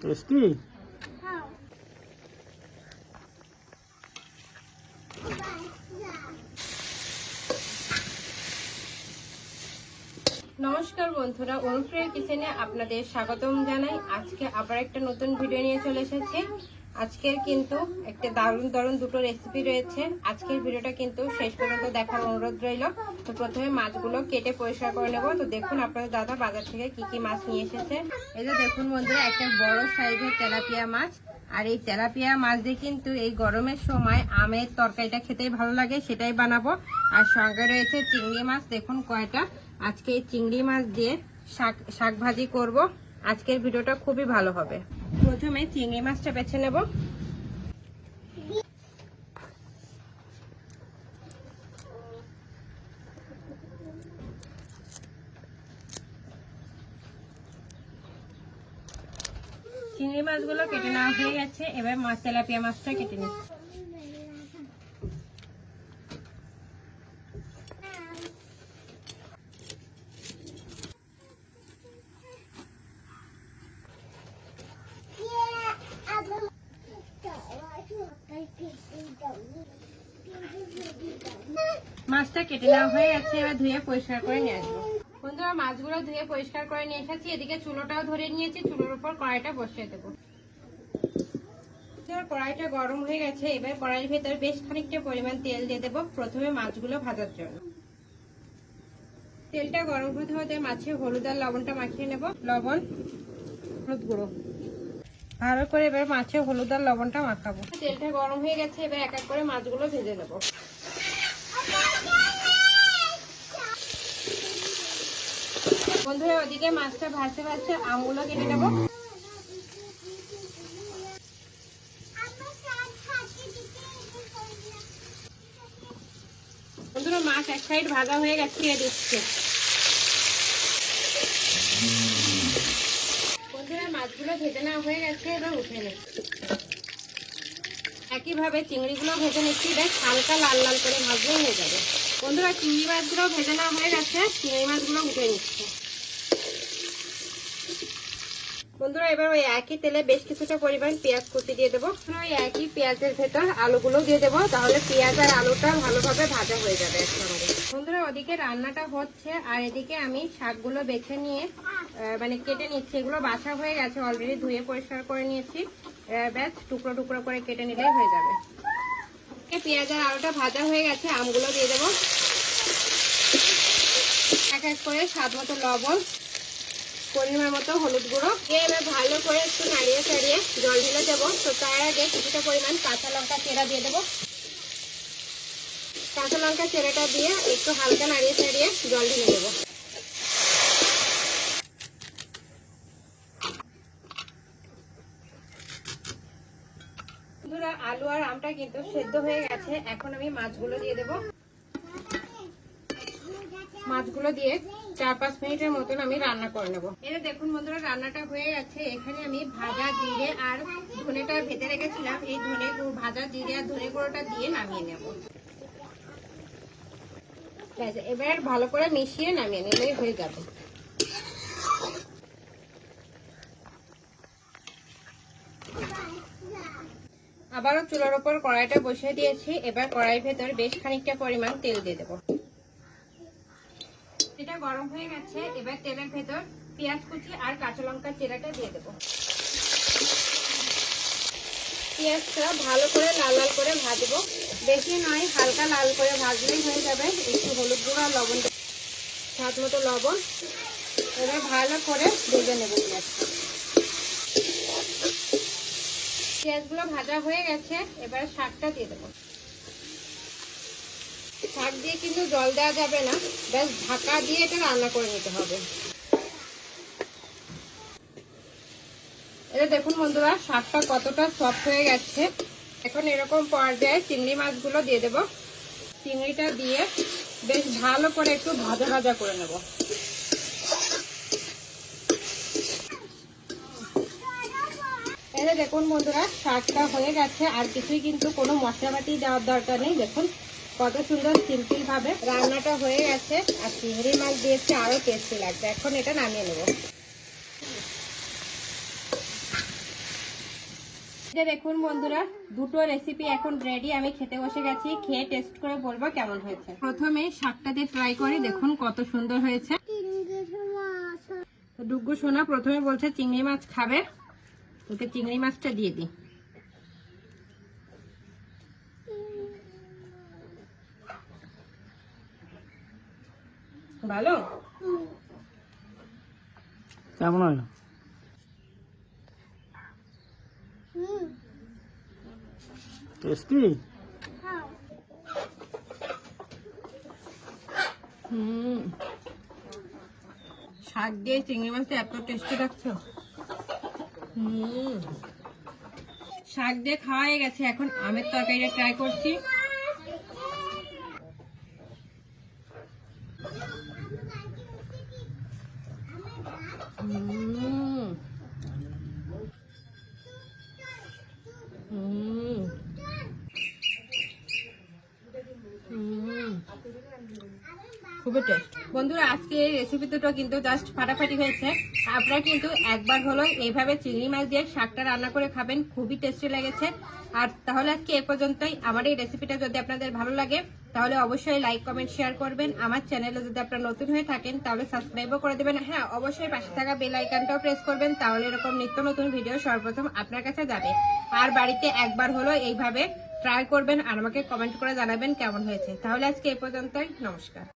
Tasty নমস্কার বন্ধুরা অনুপ্রিয় কিচেনে আপনাদের স্বাগতম জানাই। আজকে আবার একটা নতুন ভিডিও নিয়ে চলে এসেছি। আজকের কিন্তু একটা দারুণ দারুণ দুটো রেসিপি রয়েছে। আজকের ভিডিওটা কিন্তু শেষ পর্যন্ত দেখার অনুরোধ রইল। তো প্রথমে মাছগুলো কেটে পরিষ্কার করে নেব। তো দেখুন আপনাদের দাদা বাজার থেকে কি কি মাছ নিয়ে এসেছে। এই যে দেখুন বন্ধুরা, একটা বড় সাইজের তেলাপিয়া মাছ। আর এই তেলাপিয়া মাছ দিয়ে কিন্তু এই গরমের সময় আমের তরকারিটা খেতেই ভালো লাগে, সেটাই বানাবো। আর সঙ্গে রয়েছে চিংড়ি মাছ, দেখুন কয়টা। আজকে এই চিংড়ি মাছ দিয়ে শাক শাক ভাজি করব। আজকের ভিডিওটা খুবই ভালো হবে। প্রথমে চিংড়ি মাছটা বেছে নেব। চিংড়ি মাছগুলো কেটে নেওয়া হয়ে গেছে। এবার মাছ তেলাপিয়া মাছটা কেটে নিচ্ছি। মাছটা কেটে নেওয়া হয়ে গেছে, এবার ধুয়ে পরিষ্কার করে নিয়ে আসব। বন্ধুরা, মাছগুলো ধুয়ে পরিষ্কার করে নিয়ে এসেছি। এদিকে চুলোটাও ধরে নিয়েছি, চুলোর উপর কড়াইটা বসিয়ে দেবো। কড়াইটা গরম হয়ে গেছে, এবার কড়াইয়ের ভেতর বেশ খানিকটা পরিমাণ তেল দিয়ে দেবো প্রথমে মাছগুলো ভাজার জন্য। তেলটা গরম হতে হতে মাছে হলুদ আর লবণটা মাখিয়ে নেব। লবণ, হলুদ গুঁড়ো। ভালো করে এবার মাছে হলুদ আর লবণটা মাখাবো। তেলটা গরম হয়ে গেছে, এবার এক এক করে মাছগুলো ভেজে নেব। বন্ধুরা, ওদিকে মাছটা ভাজতে ভাজতে আমগুলো কেটে নেব। বন্ধুরা, মাছ এক সাইড ভাজা হয়ে গেছে দিচ্ছে বন্ধুরা, মাছগুলো ভেজে নেওয়া হয়ে গেছে, এবার উঠে নে একইভাবে চিংড়িগুলো ভেজে নিচ্ছি, বেশ হালকা লাল লাল করে ভাজলে হয়ে যাবে। বন্ধুরা, চিংড়ি মাছগুলো ভেজে নেওয়া হয়ে গেছে, চিংড়ি মাছগুলো উঠে নিচ্ছে। বন্ধুরা, এবার ওই একই তেলে বেশ কিছুটা পরিমাণ পেঁয়াজ কুচি দিয়ে দেবো। ওই একই পেঁয়াজের ভেতর আলুগুলো দিয়ে দেবো, তাহলে পেঁয়াজ আর আলুটা ভালোভাবে ভাজা হয়ে যাবে বন্ধুরা, ওদিকে রান্নাটা হচ্ছে, আর এদিকে আমি শাকগুলো বেছে নিয়ে মানে কেটে নিচ্ছি। এগুলো বাছা হয়ে গেছে অলরেডি ধুয়ে পরিষ্কার করে নিয়েছি। ব্যাস, টুকরো টুকরো করে কেটে নিলেই হয়ে যাবে। পেঁয়াজ আর আলুটা ভাজা হয়ে গেছে, আমগুলো দিয়ে দেবো। এক এক করে স্বাদ মতো লবণ পরিমাণ মতো হলুদ গুঁড়ো। দিয়ে এবার ভালো করে একটু নাড়িয়ে চাড়িয়ে জল ঢেলে দেবো। তো তার আগে কিছুটা পরিমাণ কাঁচা লঙ্কা চেরা দিয়ে দেবো। কাঁচা লঙ্কা চেরাটা দিয়ে একটু হালকা নাড়িয়ে চাড়িয়ে জল ঢেলে দেবো। আলু আর আমটা কিন্তু সেদ্ধ হয়ে গেছে। এখন আমি মাছগুলো দিয়ে দেবো। মাছগুলো দিয়ে চার পাঁচ মিনিটের মতন আমি রান্না করে নেব। এটা দেখুন বন্ধুরা, রান্নাটা হয়ে গেছে। এখানে আমি ভাজা জিরে আর ধনেটা ভেতরে রেখেছিলাম। এই ধনে ভাজা জিরে আর ধনে গুঁড়োটা দিয়ে নামিয়ে নেব। এবার ভালো করে মিশিয়ে নামিয়ে নিলেই হয়ে যাবে। আবারও চুলার ওপর কড়াইটা বসিয়ে দিয়েছি। এবার কড়াইয়ের ভেতর বেশ খানিকটা পরিমাণ তেল দিয়ে দেবো। হয়ে গেছে, এবার তেলের ভেতর পেঁয়াজ কুচি আর কাঁচা লঙ্কার চেরাটা দিয়ে দেবো। পেঁয়াজটা ভালো করে লাল লাল করে ভাজবো। বেশি নয়, হালকা লাল করে ভাজলেই হয়ে যাবে। একটু হলুদ গুঁড়ো আর লবণ। স্বাদ মতো লবণ। এবার ভালো করে ভেজে নেব পেঁয়াজটা। পেঁয়াজগুলো ভাজা হয়ে গেছে, এবার শাকটা দিয়ে দেবো। শাক দিয়ে কিন্তু জল দেওয়া যাবে না। ব্যাস, ঢাকা দিয়ে এটা রান্না করে নিতে হবে। এটা দেখুন বন্ধুরা, শাকটা কতটা সফট হয়ে গেছে। এখন এরকম পর্যায়ে চিংড়ি মাছগুলো দিয়ে দেব। চিংড়িটা দিয়ে বেশ ভালো করে একটু ভাজা ভাজা করে নেব। এটা দেখুন বন্ধুরা, শাকটা হয়ে গেছে। আর কিছুই কিন্তু কোনো মশলাপাতি দেওয়ার দরকার নেই। দেখুন কত সুন্দর সিম্পল ভাবে রান্নাটা হয়ে গেছে, আর চিংড়ি মাছ দিয়েছে আরও টেস্টি লাগবে এখন এটা নামিয়ে নেব। দেখুন বন্ধুরা, দুটো রেসিপি এখন রেডি আমি খেতে বসে গেছি, খেয়ে টেস্ট করে বলব কেমন হয়েছে। প্রথমে শাকটা দিয়ে ট্রাই করি, দেখুন কত সুন্দর হয়েছে। তো ডুগ্গু সোনা প্রথমে বলছে চিংড়ি মাছ খাবে তোকে চিংড়ি মাছটা দিয়ে দিই। ভালো? কেমন হলো? টেস্টি হুম। শাক দিয়ে চিংড়ি মাছটা এত টেস্টি লাগছে। হুম। শাক দিয়ে খাওয়া হয়ে গেছে এখন আমের তরকারিটা ট্রাই করছি হুম হুম হুম খুবই টেস্ট বন্ধুরা, আজকে এই রেসিপি দুটো কিন্তু জাস্ট ফাটাফাটি হয়েছে। আপনারা কিন্তু একবার হলো এইভাবে চিংড়ি মাছ দিয়ে শাকটা রান্না করে খাবেন, খুবই টেস্টি লেগেছে। আর তাহলে আজকে এ পর্যন্তই। আমার এই রেসিপিটা যদি আপনাদের ভালো লাগে, তাহলে অবশ্যই লাইক কমেন্ট শেয়ার করবেন। আমার চ্যানেলে যদি আপনারা নতুন হয়ে থাকেন, তাহলে সাবস্ক্রাইবও করে দেবেন। হ্যাঁ অবশ্যই পাশে থাকা বেল আইকনটাও প্রেস করবেন, তাহলে এরকম নিত্য নতুন ভিডিও সর্বপ্রথম আপনার কাছে যাবে। আর বাড়িতে একবার হলো এইভাবে ট্রাই করবেন আর আমাকে কমেন্ট করে জানাবেন কেমন হয়েছে। তাহলে আজকে এ পর্যন্তই। নমস্কার।